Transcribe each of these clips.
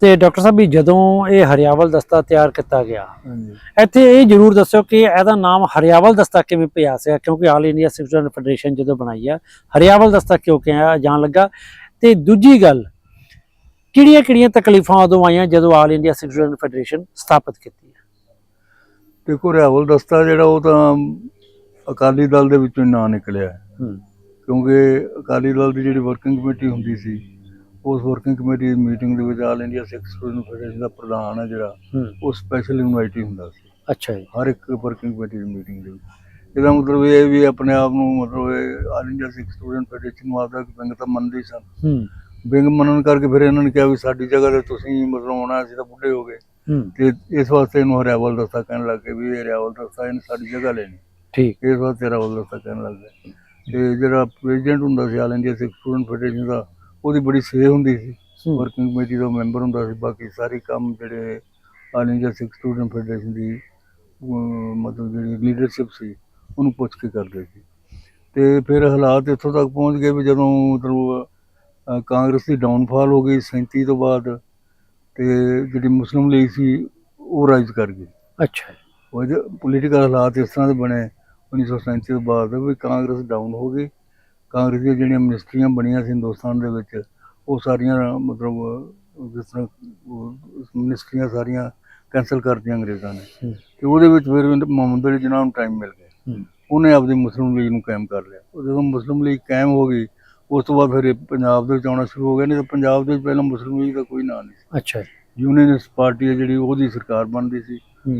ਤੇ ਡਾਕਟਰ ਸਾਹਿਬ ਵੀ ਜਦੋਂ ਇਹ ਹਰਿਆਵਲ ਦਸਤਾ ਤਿਆਰ ਕੀਤਾ ਗਿਆ ਇੱਥੇ ਇਹ ਜਰੂਰ ਦੱਸਿਓ ਕਿ ਇਹਦਾ ਨਾਮ ਹਰਿਆਵਲ ਦਸਤਾ ਕਿਵੇਂ ਪਿਆ ਸੀ ਕਿਉਂਕਿ ਆਲ ਇੰਡੀਆ ਸਿਵਲ ਫੈਡਰੇਸ਼ਨ ਜਦੋਂ ਬਣਾਈ ਆ ਹਰਿਆਵਲ ਦਸਤਾ ਕਿਉਂ ਕਿਹਾ ਜਾਣ ਲੱਗਾ? ਤੇ ਦੂਜੀ ਗੱਲ ਕਿਹੜੀਆਂ ਕਿਹੜੀਆਂ ਤਕਲੀਫਾਂ ਉਦੋਂ ਆਈਆਂ ਜਦੋਂ ਆਲ ਇੰਡੀਆ ਸਿਵਲ ਫੈਡਰੇਸ਼ਨ ਸਥਾਪਿਤ ਕੀਤੀ ਹੈ ਦੇਖੋ ਰਿਆਵਲ ਦਸਤਾ ਜਿਹੜਾ ਉਹ ਤਾਂ ਅਕਾਲੀ ਦਲ ਦੇ ਵਿੱਚੋਂ ਹੀ ਨਾਂ ਨਿਕਲਿਆ। ਕਿਉਂਕਿ ਅਕਾਲੀ ਦਲ ਦੀ ਜਿਹੜੀ ਵਰਕਿੰਗ ਕਮੇਟੀ ਹੁੰਦੀ ਸੀ ਉਸ ਵਰਕਿੰਗ ਕਮੇਟੀ ਦੀ ਮੀਟਿੰਗ ਦੇ ਵਿੱਚ all India Sikh student federation ਦਾ ਪ੍ਰਧਾਨ ਹੈ ਜਿਹੜਾ ਉਹ ਸਪੈਸ਼ਲ ਇਨਵਾਈਟ ਹੁੰਦਾ ਸੀ। ਅੱਛਾ ਜੀ। ਹਰ ਇੱਕ ਵਰਕਿੰਗ ਕਮੇਟੀ ਦੀ ਮੀਟਿੰਗ ਦੇ ਵਿੱਚ। ਇਹਦਾ ਮਤਲਬ ਇਹ ਵੀ ਆਪਣੇ ਆਪ ਨੂੰ ਮਤਲਬ ਇਹ all India Sikh student federation ਨੂੰ ਆਪਦਾ ਵਿੰਗ ਤਾਂ ਮੰਨਦੇ ਸਨ। ਵਿੰਗ ਮੰਨਣ ਕਰਕੇ ਫਿਰ ਇਹਨਾਂ ਨੇ ਕਿਹਾ ਵੀ ਸਾਡੀ ਜਗ੍ਹਾ ਤੇ ਤੁਸੀਂ ਮਤਲਬ ਆਉਣਾ ਅਸੀਂ ਤਾਂ ਬੁੱਢੇ ਹੋ ਗਏ। ਤੇ ਇਸ ਵਾਸਤੇ ਇਹਨੂੰ ਹਰਿਆਵਲ ਦਸਤਾ ਕਹਿਣ ਲੱਗ ਗਏ ਵੀ ਇਹ ਹਰਿਆਵਲ ਦਸਤਾ ਇਹਨੇ ਸਾਡੀ ਜਗ੍ਹਾ ਲੈਣੀ। ਠੀਕ। ਇਸ ਵਾਸਤੇ ਹਰਿਆਵਲ ਦਸਤਾ ਕਹਿਣ ਲੱਗ ਗਏ। ਤੇ ਜਿਹੜਾ ਪ੍ਰੈਜ਼ੀਡੈਂਟ ਹੁੰਦਾ ਸੀ all India Sikh student federation ਦਾ ਉਹਦੀ ਬੜੀ ਸੇ ਹੁੰਦੀ ਸੀ। ਵਰਕਿੰਗ ਕਮੇਟੀ ਦਾ ਮੈਂਬਰ ਹੁੰਦਾ ਸੀ। ਬਾਕੀ ਸਾਰੇ ਕੰਮ ਜਿਹੜੇ all India Sikh student federation ਦੀ ਮਤਲਬ ਜਿਹੜੀ ਲੀਡਰਸ਼ਿਪ ਸੀ ਉਹਨੂੰ ਪੁੱਛ ਕੇ ਕਰਦੇ ਸੀ। ਤੇ ਫਿਰ ਹਾਲਾਤ ਇੱਥੋਂ ਤੱਕ ਪਹੁੰਚ ਗਏ ਵੀ ਜਦੋਂ ਮਤਲਬ ਕਾਂਗਰਸ ਦੀ ਡਾਊਨਫਾਲ ਹੋ ਗਈ 37 ਤੋਂ ਬਾਅਦ ਤੇ ਜਿਹੜੀ ਮੁਸਲਿਮ ਲੀਗ ਸੀ ਉਹ ਰਾਈਜ਼ ਕਰ ਗਈ। ਅੱਛਾ। ਜੀ, ਉਹ ਪੋਲੀਟੀਕਲ ਹਾਲਾਤ ਇਸ ਤਰ੍ਹਾਂ ਦੇ ਬਣੇ 1937 ਤੋਂ ਬਾਅਦ ਵੀ ਕਾਂਗਰਸ ਡਾਊਨ ਹੋ ਗਈ। ਕਾਂਗਰਸ ਦੀਆਂ ਜਿਹੜੀਆਂ ਮਿਨਿਸਟਰੀਆਂ ਬਣੀਆਂ ਸੀ ਹਿੰਦੁਸਤਾਨ ਦੇ ਵਿੱਚ ਉਹ ਸਾਰੀਆਂ ਮਤਲਬ ਜਿਸ ਤਰ੍ਹਾਂ ਮਿਨਿਸਟਰੀਆਂ ਸਾਰੀਆਂ ਕੈਂਸਲ ਕਰਤੀਆਂ ਅੰਗਰੇਜ਼ਾਂ ਨੇ। ਤੇ ਉਹਦੇ ਵਿੱਚ ਫਿਰ ਮੁਹੰਮਦ ਅਲੀ ਜਿਨਾਹ ਨੂੰ ਟਾਈਮ ਮਿਲ ਗਿਆ। ਉਹਨੇ ਆਪਦੀ ਮੁਸਲਿਮ ਲੀਗ ਨੂੰ ਕਾਇਮ ਕਰ ਲਿਆ। ਉਹ ਜਦੋਂ ਮੁਸਲਿਮ ਲੀਗ ਕਾਇਮ ਹੋ ਗਈ ਉਸ ਤੋਂ ਬਾਅਦ ਫਿਰ ਪੰਜਾਬ ਦੇ ਵਿੱਚ ਆਉਣਾ ਸ਼ੁਰੂ ਹੋ ਗਿਆ। ਨਹੀਂ ਤਾਂ ਪੰਜਾਬ ਦੇ ਵਿੱਚ ਪਹਿਲਾਂ ਮੁਸਲਿਮ ਲੀਗ ਦਾ ਕੋਈ ਨਾਂ ਨਹੀਂ ਸੀ। ਅੱਛਾ ਯੂਨੀਅਨਿਸਟ ਪਾਰਟੀ ਹੈ ਜਿਹੜੀ ਉਹਦੀ ਸਰਕਾਰ ਬਣਦੀ ਸੀ।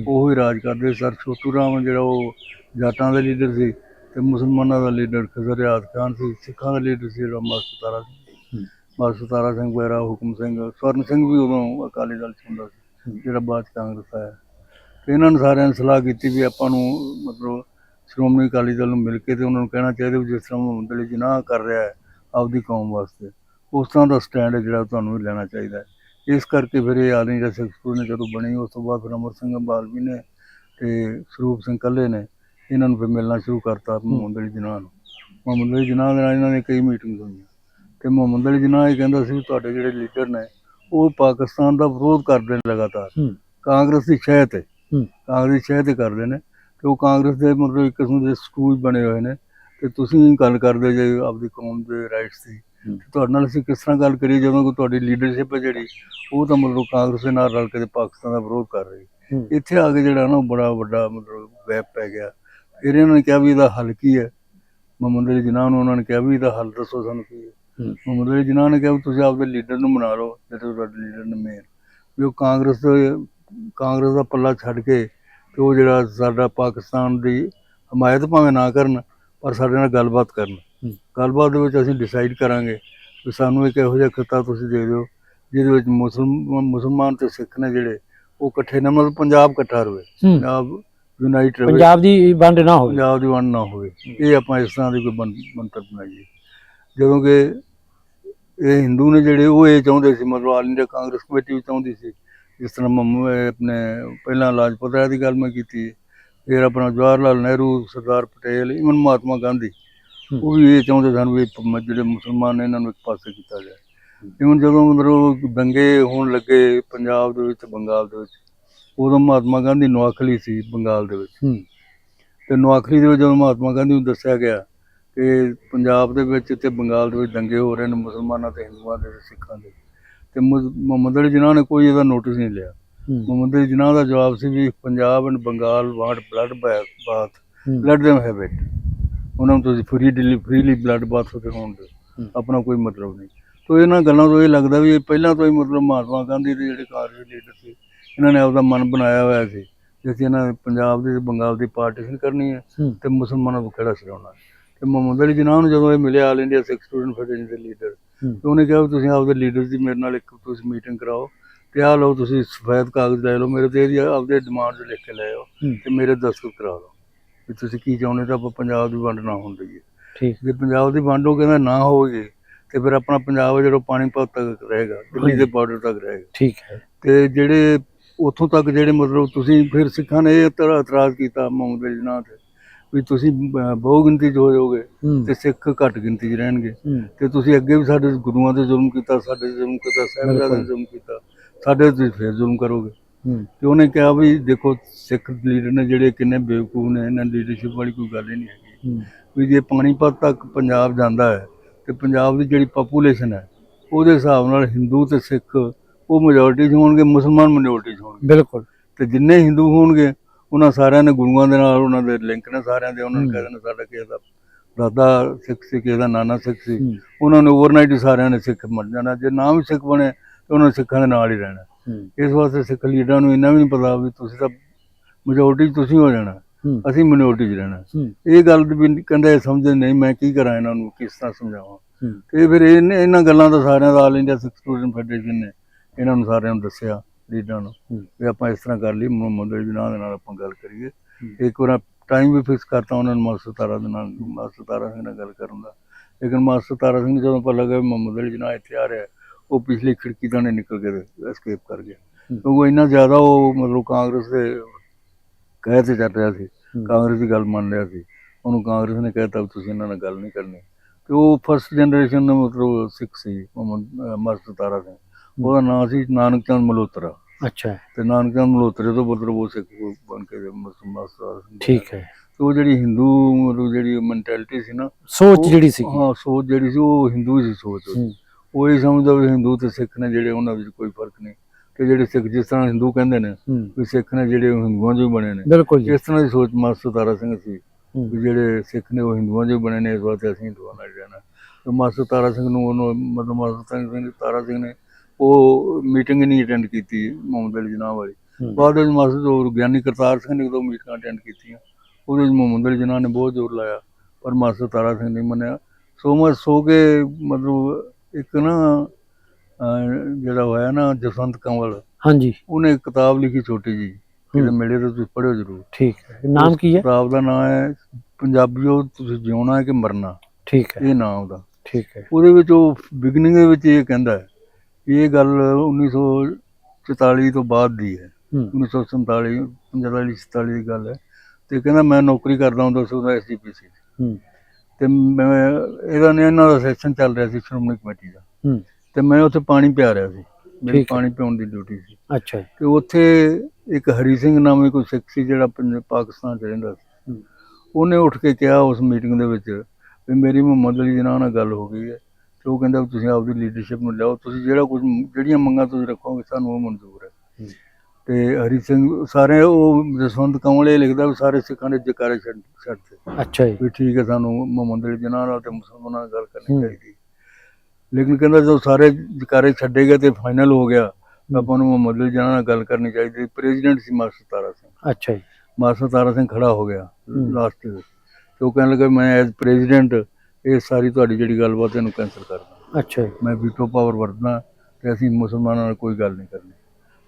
ਉਹ ਹੀ ਰਾਜ ਕਰਦੇ ਸਰ ਛੋਟੂ ਰਾਮ ਜਿਹੜਾ ਉਹ ਜਾਟਾਂ ਦਾ ਲੀਡਰ ਸੀ। ਤੇ ਮੁਸਲਮਾਨਾਂ ਦਾ ਲੀਡਰ ਖਜ਼ਰ ਰਿਆਤ ਖਾਨ ਸੀ ਸਿੱਖਾਂ ਦਾ ਲੀਡਰ ਸੀ ਜਿਹੜਾ ਮਾਸਟਰ ਸਿੰਘ ਹੂੰ। ਮਾਸਟਰ ਤਾਰਾ ਸਿੰਘ ਵਗੈਰਾ ਹੁਕਮ ਸਿੰਘ ਸਵਰਨ ਸਿੰਘ ਵੀ ਉਦੋਂ ਅਕਾਲੀ ਦਲ ਚ ਹੁੰਦਾ ਸੀ। ਜਿਹੜਾ ਬਾਅਦ ਕਾਂਗਰਸ ਆਇਆ ਤੇ ਇਹਨਾਂ ਨੇ ਸਾਰਿਆਂ ਨੇ ਸਲਾਹ ਕੀਤੀ ਵੀ ਆਪਾਂ ਨੂੰ ਮਤਲਬ ਸ਼੍ਰੋਮਣੀ ਅਕਾਲੀ ਦਲ ਨੂੰ ਮਿਲ ਕੇ ਤੇ ਉਹਨਾਂ ਨੂੰ ਕਹਿਣਾ ਚਾਹੀਦਾ ਵੀ ਜਿਸ ਤਰ੍ਹਾਂ ਮੁਹੰਮਦ ਅਲੀ ਜਿਨਾਹ ਕਰ ਰਿਹਾ ਹੈ ਆਪਦੀ ਕੌਮ ਵਾਸਤੇ ਉਸ ਤਰ੍ਹਾਂ ਦਾ ਸਟੈਂਡ ਹੈ ਜਿਹੜਾ ਤੁਹਾਨੂੰ ਵੀ ਲੈਣਾ ਚਾਹੀਦਾ ਹੈ ਇਸ ਕਰਕੇ ਫਿਰ ਇਹ ਆਲ ਇੰਡੀਆ ਸਿੱਖ ਸਕੂਲ ਨੇ ਜਦੋਂ ਬਣੀ ਉਸ ਤੋਂ ਬਾਅਦ ਫਿਰ ਅਮਰ ਸਿੰਘ ਬਾਲਵੀ ਨੇ ਤੇ ਸਰੂਪ ਸਿੰਘ ਕੱਲੇ ਨੇ ਇਹਨਾਂ ਨੂੰ ਫਿਰ ਮਿਲਣਾ ਸ਼ੁਰੂ ਕਰਤਾ ਮੁਹੰਮਦ ਅਲੀ ਜਿਨਾਹ ਨੂੰ। ਮੁਹੰਮਦ ਅਲੀ ਜਿਨਾਹ ਦੇ ਨਾਲ ਇਹਨਾਂ ਨੇ ਕਈ ਮੀਟਿੰਗਸ ਹੋਈਆਂ। ਤੇ ਮੁਹੰਮਦ ਅਲੀ ਜਿਨਾਹ ਇਹ ਕਹਿੰਦਾ ਸੀ ਤੁਹਾਡੇ ਜਿਹੜੇ ਲੀਡਰ ਨੇ ਉਹ ਪਾਕਿਸਤਾਨ ਦਾ ਵਿਰੋਧ ਕਰਦੇ ਨੇ ਲਗਾਤਾਰ। ਕਾਂਗਰਸ ਦੀ ਸ਼ਹਿ ਤੇ। ਹੂੰ। ਕਾਂਗਰਸ ਦੀ ਸ਼ਹਿ ਤੇ ਕਰਦੇ ਨੇ। ਤੇ ਉਹ ਕਾਂਗਰਸ ਦੇ ਮਤਲਬ ਇੱਕ ਕਿਸਮ ਦੇ ਸਕੂਲ ਬਣੇ ਹੋਏ ਨੇ। ਤੇ ਤੁਸੀਂ ਗੱਲ ਕਰਦੇ ਜੇ ਆਪਦੀ ਕੌਮ ਦੇ ਰਾਈਟਸ ਦੀ। ਤੁਹਾਡੇ ਨਾਲ ਅਸੀਂ ਕਿਸ ਤਰ੍ਹਾਂ ਗੱਲ ਕਰੀਏ ਜਦੋਂ ਕਿ ਤੁਹਾਡੀ ਲੀਡਰਸ਼ਿਪ ਹੈ ਜਿਹੜੀ ਉਹ ਤਾਂ ਮਤਲਬ ਕਾਂਗਰਸ ਦੇ ਨਾਲ ਰਲ ਕੇ ਪਾਕਿਸਤਾਨ ਦਾ ਵਿਰੋਧ ਕਰ ਰਹੀ। ਇੱਥੇ ਆ ਕੇ ਜਿਹੜਾ ਨਾ ਉਹ ਬੜਾ ਵੱਡਾ ਮਤਲਬ ਵੈਪ ਪੈ ਗਿਆ। ਫਿਰ ਇਹਨਾਂ ਨੇ ਕਿਹਾ ਵੀ ਇਹਦਾ ਹੱਲ ਕੀ ਹੈ? ਮੁਹੰਮਦ ਅਲੀ ਜਿਨਾਹ ਨੂੰ ਉਹਨਾਂ ਨੇ ਕਿਹਾ ਵੀ ਇਹਦਾ ਹੱਲ ਦੱਸੋ ਸਾਨੂੰ ਕੀ ਹੈ। ਮੁਹੰਮਦ ਅਲੀ ਜਿਨਾਹ ਨੇ ਕਿਹਾ ਵੀ ਤੁਸੀਂ ਆਪਦੇ ਲੀਡਰ ਨੂੰ ਬਣਾ ਲਓ ਜਿਹੜੇ ਤੁਹਾਡੇ ਲੀਡਰ ਨੇ ਮੇਨ ਵੀ ਉਹ ਕਾਂਗਰਸ ਦੇ ਕਾਂਗਰਸ ਦਾ ਪੱਲਾ ਛੱਡ ਕੇ ਤੇ ਉਹ ਜਿਹੜਾ ਸਾਡਾ ਪਾਕਿਸਤਾਨ ਦੀ ਹਮਾਇਤ ਭਾਵੇਂ ਨਾ ਕਰਨ ਪਰ ਸਾਡੇ ਨਾਲ ਗੱਲਬਾਤ ਕਰਨ। ਗੱਲਬਾਤ ਦੇ ਵਿੱਚ ਅਸੀਂ ਡਿਸਾਈਡ ਕਰਾਂਗੇ ਵੀ ਸਾਨੂੰ ਇੱਕ ਇਹੋ ਜਿਹਾ ਖਿੱਤਾ ਤੁਸੀਂ ਦੇ ਦਿਓ ਜਿਹਦੇ ਵਿੱਚ ਮੁਸਲਮਾਨ ਮੁਸਲਮਾਨ ਤੇ ਸਿੱਖ ਨੇ ਜਿਹੜੇ ਉਹ ਇਕੱਠੇ ਨਾ ਮਤਲਬ ਪੰਜਾਬ ਇਕੱਠਾ ਰਵੇ। ਹੂੰ। ਪੰਜਾਬ ਯੂਨਾਈਟ ਰਵੇ। ਪੰਜਾਬ ਦੀ ਵੰਡ ਨਾ ਹੋਵੇ। ਪੰਜਾਬ ਦੀ ਵੰਡ ਨਾ ਹੋਵੇ। ਇਹ ਆਪਾਂ ਇਸ ਤਰ੍ਹਾਂ ਦੀ ਕੋਈ ਮੰਤਰ ਬਣਾਈਏ। ਜਦੋਂ ਕਿ ਇਹ ਹਿੰਦੂ ਨੇ ਜਿਹੜੇ ਉਹ ਇਹ ਚਾਹੁੰਦੇ ਸੀ ਮਤਲਬ ਆਲ ਇੰਡੀਆ ਕਾਂਗਰਸ ਕਮੇਟੀ ਵੀ ਚਾਹੁੰਦੀ ਸੀ ਜਿਸ ਤਰ੍ਹਾਂ ਮੰਮੂ ਆਪਣੇ ਪਹਿਲਾਂ ਲਾਜਪਤ ਰਾਏ ਦੀ ਗੱਲ ਮੈਂ ਕੀਤੀ ਫਿਰ ਆਪਣਾ ਜਵਾਹਰ ਲਾਲ ਨਹਿਰੂ ਸਰਦਾਰ ਪਟੇਲ ਇਵਨ ਮਹਾਤਮਾ ਗਾਂਧੀ। ਉਹ ਵੀ ਇਹ ਚਾਹੁੰਦੇ ਸਨ ਵੀ ਜਿਹੜੇ ਮੁਸਲਮਾਨ ਨੇ ਇਹਨਾਂ ਨੂੰ ਇੱਕ ਪਾਸੇ ਕੀਤਾ ਜਾਏ। ਇਵਨ ਜਦੋਂ ਮਤਲਬ ਦੰਗੇ ਹੋਣ ਲੱਗੇ ਪੰਜਾਬ ਦੇ ਵਿੱਚ ਬੰਗਾਲ ਦੇ ਵਿੱਚ ਉਦੋਂ ਮਹਾਤਮਾ ਗਾਂਧੀ ਨਵਾਖਲੀ ਸੀ ਬੰਗਾਲ ਦੇ ਵਿੱਚ। ਹੂੰ। ਤੇ ਨਵਾਖਰੀ ਦੇ ਵਿੱਚ ਜਦੋਂ ਮਹਾਤਮਾ ਗਾਂਧੀ ਨੂੰ ਦੱਸਿਆ ਗਿਆ ਕਿ ਪੰਜਾਬ ਦੇ ਵਿੱਚ ਤੇ ਬੰਗਾਲ ਦੇ ਵਿੱਚ ਦੰਗੇ ਹੋ ਰਹੇ ਨੇ ਮੁਸਲਮਾਨਾਂ ਤੇ ਹਿੰਦੂਆਂ ਦੇ ਸਿੱਖਾਂ ਦੇ ਤੇ ਮੁਹੰਮਦ ਅਲੀ ਜਿਨਾਹ ਨੇ ਕੋਈ ਇਹਦਾ ਨੋਟਿਸ ਨਹੀਂ ਲਿਆ। ਮੁਹੰਮਦ ਅਲੀ ਜਿਨਾਹ ਦਾ ਜਵਾਬ ਸੀ ਵੀ Punjab and Bengal want blood bath blood them have it ਉਹਨਾਂ ਨੂੰ ਤੁਸੀਂ ਫਰੀ ਡਿਲੀ ਫਰੀਲੀ ਬਲੱਡ ਬਾਥ ਹੋਤੇ ਹੋਣ ਦਿਓ। ਆਪਣਾ ਕੋਈ ਮਤਲਬ ਨਹੀਂ। ਤੋ ਇਹਨਾਂ ਗੱਲਾਂ ਤੋਂ ਇਹ ਲੱਗਦਾ ਵੀ ਪਹਿਲਾਂ ਤੋਂ ਹੀ ਮਤਲਬ ਮਹਾਤਮਾ ਗਾਂਧੀ ਦੇ ਜਿਹੜੇ ਕਾਰਜ ਲੀਡਰ ਸੀ ਇਹਨਾਂ ਨੇ ਆਪਦਾ ਮਨ ਬਣਾਇਆ ਹੋਇਆ ਸੀ ਕਿ ਅਸੀਂ ਇਹਨਾਂ ਨੇ ਪੰਜਾਬ ਦੀ ਤੇ ਬੰਗਾਲ ਦੀ ਪਾਰਟੀਸ਼ਨ ਕਰਨੀ ਹੈ ਹੂੰ। ਤੇ ਮੁਸਲਮਾਨਾਂ ਨੂੰ ਖੜਾ ਛਡਾਉਣਾ ਤੇ ਮੁਹੰਮਦ ਅਲੀ ਜਿਨਾਹ ਨੂੰ ਜਦੋਂ ਇਹ ਮਿਲਿਆ all India Sikh student federation ਦੇ ਲੀਡਰ ਹੂੰ। ਤੇ ਉਹਨੇ ਕਿਹਾ ਵੀ ਤੁਸੀਂ ਆਪਦੇ ਲੀਡਰ ਦੀ ਮੇਰੇ ਨਾਲ ਇੱਕ ਤੁਸੀਂ ਮੀਟਿੰਗ ਕਰਾਓ ਤੇ ਆਹ ਲਓ ਤੁਸੀਂ ਸਫੈਦ ਕਾਗਜ਼ ਲੈ ਲਓ ਮੇਰੇ ਤੇ ਇਹਦੀ ਆਪਦੇ ਡਿਮਾਂਡ ਲਿਖ ਕੇ ਲੈ ਆਓ ਹੂੰ। ਤੇ ਮੇਰੇ ਦਸਤਖਤ ਕਰਾ ਦਿਓ ਵੀ ਤੁਸੀਂ ਕੀ ਚਾਹੁੰਦੇ ਤਾਂ ਆਪਾਂ ਪੰਜਾਬ ਦੀ ਵੰਡ ਨਾ ਹੋਣ ਦੇਈਏ। ਠੀਕ। ਜੇ ਪੰਜਾਬ ਦੀ ਵੰਡ ਉਹ ਕਹਿੰਦਾ ਨਾ ਹੋਵੇਗੀ ਤੇ ਫਿਰ ਆਪਣਾ ਪੰਜਾਬ ਹੈ ਜਿਹੜਾ ਪਾਣੀਪਤ ਤੱਕ ਰਹੇਗਾ ਦਿੱਲੀ ਦੇ ਬਾਰਡਰ ਤੱਕ ਰਹੇਗਾ। ਠੀਕ ਹੈ। ਤੇ ਜਿਹੜੇ ਉੱਥੋਂ ਤੱਕ ਜਿਹੜੇ ਮਤਲਬ ਤੁਸੀਂ ਫਿਰ ਸਿੱਖਾਂ ਨੇ ਇਹ ਤਰ੍ਹਾਂ ਇਤਰਾਜ਼ ਕੀਤਾ ਮੁਹੰਮਦ ਜਿਨਾਹ ਤੇ ਵੀ ਤੁਸੀਂ ਬਹੁ ਗਿਣਤੀ 'ਚ ਹੋ ਜਾਓਗੇ ਤੇ ਸਿੱਖ ਘੱਟ ਗਿਣਤੀ 'ਚ ਰਹਿਣਗੇ। ਤੇ ਤੁਸੀਂ ਅੱਗੇ ਵੀ ਸਾਡੇ ਗੁਰੂਆਂ ਤੇ ਜ਼ੁਲਮ ਕੀਤਾ ਸਾਡੇ ਜ਼ੁਲਮ ਕੀਤਾ ਸਾਹਿਬਜ਼ਾਦਿਆਂ ਤੇ। ਜ਼ੁਲਮ ਕੀਤਾ ਸਾਡੇ ਤੇ ਤੁਸੀਂ ਫੇਰ ਜ਼ੁਲਮ ਕਰੋਗੇ। ਤੇ ਉਹਨੇ ਕਿਹਾ ਵੀ ਦੇਖੋ ਸਿੱਖ ਲੀਡਰ ਨੇ ਜਿਹੜੇ ਕਿੰਨੇ ਬੇਵਕੂਫ ਨੇ ਇਹਨਾਂ ਲੀਡਰਸ਼ਿਪ ਵਾਲੀ ਕੋਈ ਗੱਲ ਹੀ ਨਹੀਂ ਹੈਗੀ। ਵੀ ਜੇ ਪਾਣੀਪਤ ਤੱਕ ਪੰਜਾਬ ਜਾਂਦਾ ਹੈ ਤੇ ਪੰਜਾਬ ਦੀ ਜਿਹੜੀ ਪੋਪੂਲੇਸ਼ਨ ਹੈ ਉਹਦੇ ਹਿਸਾਬ ਨਾਲ ਹਿੰਦੂ ਤੇ ਸਿੱਖ ਉਹ ਮੈਜੋਰਟੀ 'ਚ ਹੋਣਗੇ ਮੁਸਲਮਾਨ ਮਿਨੋਰਟੀ 'ਚ ਹੋਣਗੇ। ਬਿਲਕੁਲ। ਤੇ ਜਿੰਨੇ ਹਿੰਦੂ ਹੋਣਗੇ ਉਹਨਾਂ ਸਾਰਿਆਂ ਨੇ ਗੁਰੂਆਂ ਦੇ ਨਾਲ ਉਹਨਾਂ ਦੇ ਲਿੰਕ ਨੇ ਸਾਰਿਆਂ ਦੇ ਉਹਨਾਂ ਨੇ ਹੂੰ। ਕਹਿ ਦੇਣਾ ਸਾਡਾ ਕਿਸੇ ਦਾ ਦਾਦਾ ਸਿੱਖ ਸੀ ਕਿਸੇ ਦਾ ਨਾਨਾ ਸਿੱਖ ਸੀ ਉਹਨਾਂ ਨੇ ਓਵਰਨਾਈਟ ਸਾਰਿਆਂ ਨੇ ਸਿੱਖ ਬਣ ਜਾਣਾ। ਜੇ ਨਾ ਵੀ ਸਿੱਖ ਬਣੇ ਤੇ ਉਹਨਾਂ ਸਿੱਖਾਂ ਦੇ ਨਾਲ ਹੀ ਰਹਿਣਾ। ਇਸ ਵਾਸਤੇ ਸਿੱਖ ਲੀਡਰਾਂ ਨੂੰ ਇੰਨਾ ਵੀ ਨਹੀਂ ਪਤਾ ਵੀ ਤੁਸੀਂ ਤਾਂ ਮੈਜੋਰਟੀ ਤੁਸੀਂ ਹੋ ਜਾਣਾ। ਅਸੀਂ ਮਿਨੋਰਟੀ 'ਚ ਰਹਿਣਾ। ਇਹ ਗੱਲ ਵੀ ਕਹਿੰਦੇ ਸਮਝਦੇ ਨਹੀਂ ਮੈਂ ਕੀ ਕਰਾਂ ਇਹਨਾਂ ਨੂੰ? ਕਿਸ ਤਰ੍ਹਾਂ ਸਮਝਾਵਾਂ? ਤੇ ਫਿਰ ਇਹਨਾਂ ਗੱਲਾਂ ਦਾ ਸਾਰਿਆਂ ਦਾ all India Sikh student federation ਨੇ ਇਹਨਾਂ ਨੂੰ ਸਾਰਿਆਂ ਨੂੰ ਦੱਸਿਆ ਲੀਡਰਾਂ ਨੂੰ। ਵੀ ਆਪਾਂ ਇਸ ਤਰ੍ਹਾਂ ਕਰ ਲਈ ਮੁਹੰਮਦ ਅਲੀ ਜਿਨਾਹ ਦੇ ਨਾਲ ਆਪਾਂ ਗੱਲ ਕਰੀਏ। ਇੱਕ ਵਾਰ ਟਾਈਮ ਵੀ ਫਿਕਸ ਕਰਤਾ ਉਹਨਾਂ ਨੇ ਮਾਸਟਰ ਤਾਰਾ ਦੇ ਨਾਲ ਮਾਸਟਰ ਤਾਰਾ ਸਿੰਘ ਨਾਲ ਗੱਲ ਕਰਨ ਦਾ ਲੇਕਿਨ ਮਾਸਟਰ ਤਾਰਾ ਸਿੰਘ ਜਦੋਂ ਪਤਾ ਲੱਗਾ ਮੁਹੰਮਦ ਅਲੀ ਜਿਨਾਹ ਇੱਥੇ ਆ ਰਿਹਾ ਉਹ ਪਿਛਲੀ ਖਿੜਕੀ ਤੋਂ ਨਿਕਲ ਕੇ ਐਸਕੇਪ ਕਰ ਗਿਆ। ਕਿਉਂਕਿ ਇੰਨਾ ਜ਼ਿਆਦਾ ਉਹ ਮਤਲਬ ਕਾਂਗਰਸ ਦੇ ਕਹਿ ਤੇ ਚੱਲ ਰਿਹਾ ਸੀ। ਕਾਂਗਰਸ ਦੀ ਗੱਲ ਮੰਨ ਰਿਹਾ ਸੀ ਉਹਨੂੰ ਕਾਂਗਰਸ ਨੇ ਕਹਿਤਾ ਤੁਸੀਂ ਇਹਨਾਂ ਨਾਲ ਗੱਲ ਨਹੀਂ ਕਰਨੀ ਤੇ ਉਹ ਫਸਟ ਜਨਰੇਸ਼ਨ ਦਾ ਮਤਲਬ ਸਿੱਖ ਸੀ ਮੁਹੰਮਦ ਮਾਸਟਰ ਤਾਰਾ ਸਿੰਘ ਉਹਦਾ ਨਾਮ ਸੀ ਨਾਨਕ ਚੰਦ ਮਲਹੋਤਰਾ। ਅੱਛਾ। ਤੇ ਨਾਨਕ ਚੰਦ ਮਲਹੋਤਰੇ ਤੋਂ ਮਤਲਬ ਉਹ ਸਿੱਖ ਬਣ ਕੇ ਮੁਸਲਮਾਨ ਠੀਕ ਹੈ। ਤੇ ਉਹ ਜਿਹੜੀ ਹਿੰਦੂ ਮਤਲਬ ਜਿਹੜੀ ਮੈਂਟੈਲਿਟੀ ਸੀ ਨਾ ਸੋਚ ਜਿਹੜੀ ਸੀ ਹਾਂ ਸੋਚ ਜਿਹੜੀ ਸੀ ਉਹ ਹਿੰਦੂ ਸੀ ਸੋਚ। ਉਹ ਇਹ ਸਮਝਦਾ ਵੀ ਹਿੰਦੂ ਤੇ ਸਿੱਖ ਨੇ ਜਿਹੜੇ ਉਹਨਾਂ ਵਿੱਚ ਕੋਈ ਫ਼ਰਕ ਨਹੀਂ। ਤੇ ਜਿਹੜੇ ਸਿੱਖ ਜਿਸ ਤਰ੍ਹਾਂ ਹਿੰਦੂ ਕਹਿੰਦੇ ਨੇ ਵੀ ਸਿੱਖ ਨੇ ਜਿਹੜੇ ਹਿੰਦੂਆਂ ਚੋਂ ਬਣੇ ਨੇ। ਬਿਲਕੁਲ ਇਸ ਤਰ੍ਹਾਂ ਦੀ ਸੋਚ ਮਾਸਟਰ ਤਾਰਾ ਸਿੰਘ ਸੀ। ਵੀ ਜਿਹੜੇ ਸਿੱਖ ਨੇ ਉਹ ਹਿੰਦੂਆਂ ਦੇ ਬਣੇ ਨੇ ਇਸ ਵਾਸਤੇ ਅਸੀਂ ਹਿੰਦੂਆਂ ਨਾਲ ਰਹਿਣਾ। ਤੇ ਮਾਸਟਰ ਤਾਰਾ ਸਿੰਘ ਨੂੰ ਉਹਨੂੰ ਮਤਲਬ ਮਾਸਟਰ ਸਿੰਘ ਤਾਰਾ ਸਿੰਘ ਨੇ ਉਹ ਮੀਟਿੰਗ ਨਹੀਂ ਅਟੈਂਡ ਕੀਤੀ ਮੁਹੰਮਦ ਅਲੀ ਜਨਾਹ ਵਾਲੀ। ਬਾਅਦ ਵਿੱਚ ਮਾਸਟਰ ਉਹ ਗਿਆਨੀ ਕਰਤਾਰ ਸਿੰਘ ਨੇ ਜਦੋਂ ਮੀਟਿੰਗਾਂ ਅਟੈਂਡ ਕੀਤੀਆਂ। ਉਹਦੇ ਵਿੱਚ ਮੁਹੰਮਦ ਅਲੀ ਜਨਾਹ ਨੇ ਬਹੁਤ ਜ਼ੋਰ ਲਾਇਆ ਪਰ ਮਾਸਟਰ ਤਾਰਾ ਸਿੰਘ ਨੇ ਮੰਨਿਆ। ਸੋ ਮੈਂ ਸੋ ਕੇ ਮਤਲਬ ਇੱਕ ਨਾ ਜਿਹੜਾ ਹੋਇਆ ਨਾ ਜਸਵੰਤ ਕੰਵਲ ਹਾਂਜੀ। ਉਹਨੇ ਇੱਕ ਕਿਤਾਬ ਲਿਖੀ ਛੋਟੀ ਜੀ ਹੂੰ। ਮਿਲੇ ਤਾਂ ਤੁਸੀਂ ਪੜ੍ਹਿਓ ਜ਼ਰੂਰ। ਠੀਕ ਹੈ। ਨਾਮ ਕੀ ਹੈ? ਕਿਤਾਬ ਦਾ ਨਾਮ ਹੈ ਪੰਜਾਬੀਓ ਤੁਸੀਂ ਜਿਉਣਾ ਹੈ ਕਿ ਮਰਨਾ। ਠੀਕ ਹੈ। ਇਹ ਨਾਮ ਉਹਦਾ। ਠੀਕ ਹੈ। ਉਹਦੇ ਵਿੱਚ ਉਹ ਬਿਗਨਿੰਗ ਦੇ ਵਿੱਚ ਇਹ ਕਹਿੰਦਾ ਹੈ ਇਹ ਗੱਲ 1944 ਤੋਂ ਬਾਅਦ ਦੀ ਹੈ। ਹੂੰ। 1947 45 47 ਦੀ ਗੱਲ ਹੈ। ਤੇ ਕਹਿੰਦਾ ਮੈਂ ਨੌਕਰੀ ਕਰਦਾ ਹੁੰਦਾ ਸੀ ਉਹਦਾ ਐਸਜੀਪੀਸੀ ਹੂੰ। ਤੇ ਮੈਂ ਇਹਦਾ ਨੇ ਇਹਨਾਂ ਦਾ ਸੈਸ਼ਨ ਚੱਲ ਰਿਹਾ ਸੀ ਸ਼੍ਰੋਮਣੀ ਕਮੇਟੀ ਦਾ। ਹੂੰ। ਤੇ ਮੈਂ ਉੱਥੇ ਪਾਣੀ ਪਿਆ ਰਿਹਾ ਸੀ। ਮੇਰੀ। ਪਾਣੀ ਪਿਆਉਣ ਦੀ ਡਿਊਟੀ ਸੀ। ਅੱਛਾ ਤੇ ਉੱਥੇ ਇੱਕ ਹਰੀ ਸਿੰਘ ਨਾਮੇ ਕੋਈ ਸਿੱਖ ਸੀ ਜਿਹੜਾ ਪਾਕਿਸਤਾਨ ਚ ਰਹਿੰਦਾ ਸੀ। ਉਹਨੇ ਉੱਠ ਕੇ ਕਿਹਾ ਉਸ ਮੀਟਿੰਗ ਦੇ ਵਿੱਚ ਵੀ ਮੇਰੀ ਮੁਹੰਮਦ ਅਲੀ ਜਨਾਹ ਨਾਲ ਗੱਲ ਹੋ ਗਈ ਹੈ। ਤੇ ਉਹ ਕਹਿੰਦਾ ਵੀ ਤੁਸੀਂ ਆਪਦੀ ਲੀਡਰਸ਼ਿਪ ਨੂੰ ਲਿਆਓ ਤੁਸੀਂ ਜਿਹੜਾ ਕੁਝ ਜਿਹੜੀਆਂ ਮੰਗਾਂ ਤੁਸੀਂ ਰੱਖੋਗੇ ਸਾਨੂੰ ਉਹ ਮਨਜ਼ੂਰ ਹੈ। ਤੇ ਹਰੀ ਸਿੰਘ ਸਾਰੇ ਉਹ ਜਸਵੰਤ ਕੰਵਲੇ ਲਿਖਦਾ ਵੀ ਸਾਰੇ ਸਿੱਖਾਂ ਦੇ ਜਕਾਰੇ ਛੱਡ ਛੱਡਤੇ ਅੱਛਾ ਜੀ। ਵੀ ਠੀਕ ਹੈ ਸਾਨੂੰ ਮੁਹੰਮਦ ਜਨਾਹ ਨਾਲ ਤੇ ਮੁਸਲਮਾਨਾਂ ਨਾਲ ਗੱਲ ਕਰਨੀ। ਚਾਹੀਦੀ। ਲੇਕਿਨ ਕਹਿੰਦਾ ਜਦੋਂ ਸਾਰੇ ਜਕਾਰੇ ਛੱਡੇ ਗਏ ਤੇ ਫਾਈਨਲ ਹੋ ਗਿਆ ਆਪਾਂ ਨੂੰ ਮੁਹੰਮਦ ਜਨਾਹ ਨਾਲ ਗੱਲ ਕਰਨੀ ਚਾਹੀਦੀ। ਪ੍ਰੈਜ਼ੀਡੈਂਟ ਸੀ ਮਾਸਟਰ ਤਾਰਾ ਸਿੰਘ। ਅੱਛਾ ਜੀ। ਮਾਸਟਰ ਤਾਰਾ ਸਿੰਘ ਖੜਾ ਹੋ ਗਿਆ। ਲਾਸਟ ਤੇ। ਉਹ ਕਹਿਣ ਲੱਗਾ ਮੈਂ ਐਜ਼ ਪ੍ਰੈਜ਼ੀਡੈਂਟ ਇਹ ਸਾਰੀ ਤੁਹਾਡੀ ਜਿਹੜੀ ਗੱਲਬਾਤ ਇਹਨੂੰ ਕੈਂਸਲ ਕਰਦਾ ਅੱਛਾ ਜੀ। ਮੈਂ ਵੀਟੋ ਪਾਵਰ ਵਰਤਣਾ ਤੇ ਅਸੀਂ ਮੁਸਲਮਾਨਾਂ ਨਾਲ ਕੋਈ ਗੱਲ ਨਹੀਂ ਕਰਨੀ।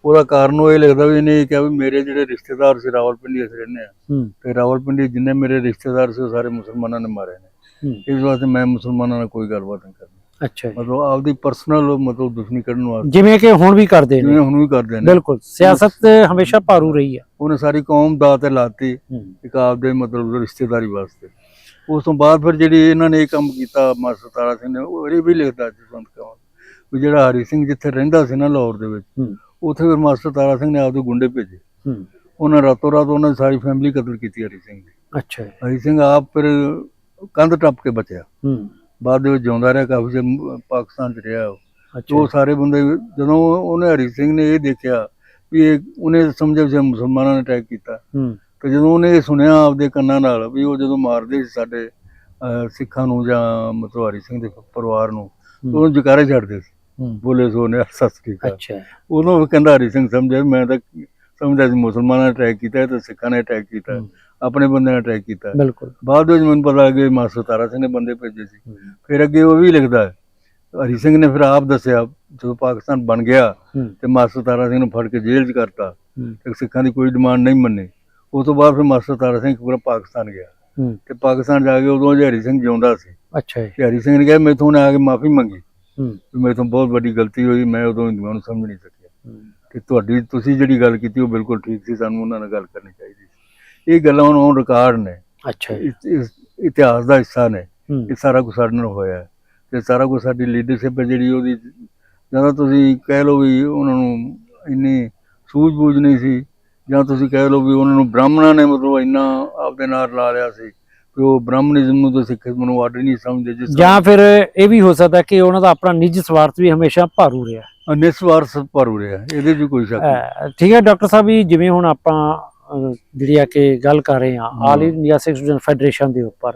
ਉਹਦਾ ਕਾਰਨ ਉਹ ਇਹ ਲੱਗਦਾ ਵੀ ਇਹਨੇ ਇਹ ਕਿਹਾ ਵੀ ਮੇਰੇ ਜਿਹੜੇ ਰਿਸ਼ਤੇਦਾਰ ਸੀ ਰਾਵਲਪਿੰਡੀ ਅਸੀਂ ਰਹਿੰਦੇ ਆ ਤੇ ਰਾਵਲਪਿੰਡੀ ਜਿੰਨੇ ਮੇਰੇ ਰਿਸ਼ਤੇਦਾਰ ਸੀ ਉਹ ਸਾਰੇ ਮੁਸਲਮਾਨਾਂ ਨੇ ਮਾਰੇ ਨੇ। ਇਸ ਵਾਸਤੇ ਮੈਂ ਮੁਸਲਮਾਨਾਂ ਨਾਲ ਕੋਈ ਗੱਲਬਾਤ ਨਹੀਂ ਕਰਨੀ ਅੱਛਾ ਮਤਲਬ ਆਪਦੀ ਪਰਸਨਲ ਮਤਲਬ ਦੁਸ਼ਮਣੀ ਕੱਢਣ ਵਾਸਤੇ। ਜਿਵੇਂ ਕਿ ਹੁਣ ਵੀ ਕਰਦੇ ਜਿਵੇਂ ਨੇ ਹੁਣ ਵੀ ਕਰਦੇ ਨੇ। ਬਿਲਕੁਲ। ਸਿਆਸਤ ਹਮੇਸ਼ਾ ਭਾਰੂ ਰਹੀ ਹੈ ਉਹਨੇ ਸਾਰੀ ਕੌਮ ਦਾ ਤੇ ਲਾਤੀ ਇੱਕ ਆਪਦੇ ਮਤਲਬ ਰਿਸ਼ਤੇਦਾਰੀ ਵਾਸਤੇ। ਉਸ ਤੋਂ ਬਾਅਦ ਫਿਰ ਜਿਹੜੀ ਇਹਨਾਂ ਨੇ ਇਹ ਕੰਮ ਕੀਤਾ ਮਾਸਟਰ ਤਾਰਾ ਸਿੰਘ ਨੇ ਉਹ ਇਹ ਵੀ ਲਿਖਦਾ ਜਸਵੰਤ ਕੰਵਲ। ਵੀ ਜਿਹੜਾ ਹਰੀ ਸਿੰਘ ਜਿੱਥੇ ਰਹਿੰਦਾ ਸੀ ਨਾ ਲਾਹੌਰ ਦੇ ਵਿੱਚ ਉੱਥੇ ਫਿਰ ਮਾਸਟਰ ਤਾਰਾ ਸਿੰਘ ਨੇ ਆਪਦੇ ਗੁੰਡੇ ਭੇਜੇ। ਉਹਨਾਂ ਰਾਤੋਂ ਰਾਤ ਉਹਨਾਂ ਦੀ ਸਾਰੀ ਫੈਮਿਲੀ ਕਤਲ ਕੀਤੀ ਹਰੀ ਸਿੰਘ ਦੀ। ਅੱਛਾ ਹਰੀ ਸਿੰਘ ਆਪ ਫਿਰ ਕੰਧ ਟੱਪ ਕੇ ਬਚਿਆ। ਬਾਅਦ ਦੇ ਵਿੱਚ ਜਿਉਂਦਾ ਰਿਹਾ ਕਾਫੀ ਚਿਰ ਪਾਕਿਸਤਾਨ ਚ ਰਿਹਾ ਉਹ। ਸਾਰੇ ਬੰਦੇ ਜਦੋਂ ਉਹਨੇ ਹਰੀ ਸਿੰਘ ਨੇ ਇਹ ਦੇਖਿਆ ਵੀ ਇਹ ਉਹਨੇ ਸਮਝਿਆ ਵੀ ਮੁਸਲਮਾਨਾਂ ਨੇ ਅਟੈਕ ਕੀਤਾ। ਹੂੰ। ਤੇ ਜਦੋਂ ਉਹਨੇ ਇਹ ਸੁਣਿਆ ਆਪਦੇ ਕੰਨਾਂ ਨਾਲ ਵੀ ਉਹ ਜਦੋਂ ਮਾਰਦੇ ਸੀ ਸਾਡੇ ਅਹ, ਸਿੱਖਾਂ ਨੂੰ ਜਾਂ ਮਤਲਬ ਹਰੀ ਸਿੰਘ ਦੇ ਪਰਿਵਾਰ ਨੂੰ ਉਹਨੂੰ ਜਕਾਰੇ ਛੱਡਦੇ ਸੀ। ਬੋਲੇ ਸੋ ਨੇ ਸਤਿ ਸ੍ਰੀ ਅਕਾਲ। ਅੱਛਾ। ਉਦੋਂ ਉਹ ਕਹਿੰਦਾ ਹਰੀ ਸਿੰਘ ਸਮਝਿਆ ਵੀ ਮੈਂ ਤਾਂ ਸਮਝਦਾ ਸੀ ਮੁਸਲਮਾਨਾਂ ਨੇ ਅਟੈਕ ਕੀਤਾ ਤੇ ਸਿੱਖਾਂ ਨੇ ਅਟੈਕ ਕੀਤਾ ਹੂੰ, ਆਪਣੇ ਬੰਦੇ ਨੇ ਅਟੈਕ ਕੀਤਾ। ਬਿਲਕੁਲ। ਬਾਅਦ ਵਿੱਚ ਮੈਨੂੰ ਪਤਾ ਲੱਗਿਆ ਵੀ ਮਾਸਟਰ ਤਾਰਾ ਸਿੰਘ ਨੇ ਬੰਦੇ ਭੇਜੇ ਸੀ। ਫਿਰ ਅੱਗੇ ਉਹ ਵੀ ਲਿਖਦਾ ਹੈ। ਹਰੀ ਸਿੰਘ ਨੇ ਫਿਰ ਆਪ ਦੱਸਿਆ ਜਦੋਂ ਪਾਕਿਸਤਾਨ ਬਣ ਗਿਆ ਹੂੰ, ਤੇ ਮਾਸਟਰ ਤਾਰਾ ਸਿੰਘ ਨੂੰ ਫੜ ਕੇ ਜੇਲ੍ਹ 'ਚ ਕਰਤਾ ਹੂੰ, ਤੇ ਸਿੱਖਾਂ ਦੀ ਕੋਈ ਡਿਮਾਂਡ ਨਹੀਂ ਮੰਨੀ। ਉਸ ਤੋਂ ਬਾਅਦ ਫਿਰ ਮਾਸਟਰ ਤਾਰਾ ਸਿੰਘ ਪੂਰਾ ਪਾਕਿਸਤਾਨ ਗਿਆ। ਹੂੰ। ਤੇ ਪਾਕਿਸਤਾਨ ਜਾ ਕੇ ਉਦੋਂ ਹਰੀ ਸਿੰਘ ਜਿਉਂਦਾ ਸੀ। ਅੱਛਾ ਜੀ। ਤੇ ਹਰੀ ਸਿੰਘ ਨੇ ਕਿਹਾ ਮੈਥੋਂ ਉਹਨੇ ਆ ਕੇ ਮਾਫੀ ਮੰਗੀ। ਹੂੰ। ਮੈਥੋਂ ਬਹੁਤ ਵੱਡੀ ਗਲਤੀ ਹੋਈ ਮੈਂ ਉਦੋਂ ਹਿੰਦੂਆਂ ਨੂੰ ਸਮਝ ਨਹੀਂ ਸਕਿਆ। ਕਿ ਤੁਹਾਡੀ ਤੁਸੀਂ ਜਿਹੜੀ ਗੱਲ ਕੀਤੀ ਉਹ ਬਿਲਕੁਲ ਠੀਕ ਸੀ। ਸਾਨੂੰ ਉਹਨਾਂ ਨਾਲ ਗੱਲ ਕਰਨੀ ਚਾਹੀਦੀ ਸੀ। ਇਹ ਗੱਲਾਂ ਔਨ ਰਿਕਾਰਡ ਨੇ। ਅੱਛਾ ਇਤਿਹਾਸ ਦਾ ਹਿੱਸਾ ਨੇ। ਇਹ ਸਾਰਾ ਕੁਝ ਸਾਡੇ ਨਾਲ ਹੋਇਆ ਤੇ ਸਾਰਾ ਕੁਝ ਸਾਡੀ ਲੀਡਰਸ਼ਿਪ ਹੈ ਜਿਹੜੀ ਉਹਦੀ। ਜਦੋਂ ਤੁਸੀਂ ਕਹਿ ਲਓ ਵੀ ਉਹਨਾਂ ਨੂੰ ਇੰਨੀ ਸੂਝ-ਬੂਝ ਨਹੀਂ ਸੀ। ਜਾਂ ਤੁਸੀਂ ਕਹਿ ਲਓ ਵੀ ਉਹਨਾਂ ਨੂੰ ਬ੍ਰਾਹਮਣਾਂ ਨੇ ਮਤਲਬ ਇੰਨਾ ਆਪਦੇ ਨਾਲ ਲਾ ਲਿਆ ਸੀ ਕਿ ਉਹ ਬ੍ਰਾਹਮਣਿਜ਼ਮ ਨੂੰ ਤਾਂ ਸਿੱਖ ਨੂੰ ਆਰਡਰ ਨਹੀਂ ਸਮਝਦੇ ਜਿਸ ਜਾਂ ਫਿਰ ਇਹ ਵੀ ਹੋ ਸਕਦਾ ਕਿ ਉਹਨਾਂ ਦਾ ਆਪਣਾ ਨਿੱਜੀ ਸਵਾਰਥ ਵੀ ਹਮੇਸ਼ਾ ਭਾਰੂ ਰਿਹਾ ਨਿਸਵਾਰ ਭਰੂ ਰਿਹਾ ਇਹਦੇ 'ਚ ਕੋਈ ਸ਼ੱਕ ਨਹੀਂ ਠੀਕ ਹੈ ਡਾਕਟਰ ਸਾਹਿਬ ਜੀ ਜਿਵੇਂ ਹੁਣ ਆਪਾਂ ਜਿਹੜੀ ਆ ਕਿ ਗੱਲ ਕਰ ਰਹੇ ਹਾਂ ਹਮ। ਆਲ ਇੰਡੀਆ ਸਿੱਖ ਫੈਡਰੇਸ਼ਨ ਦੇ ਉੱਪਰ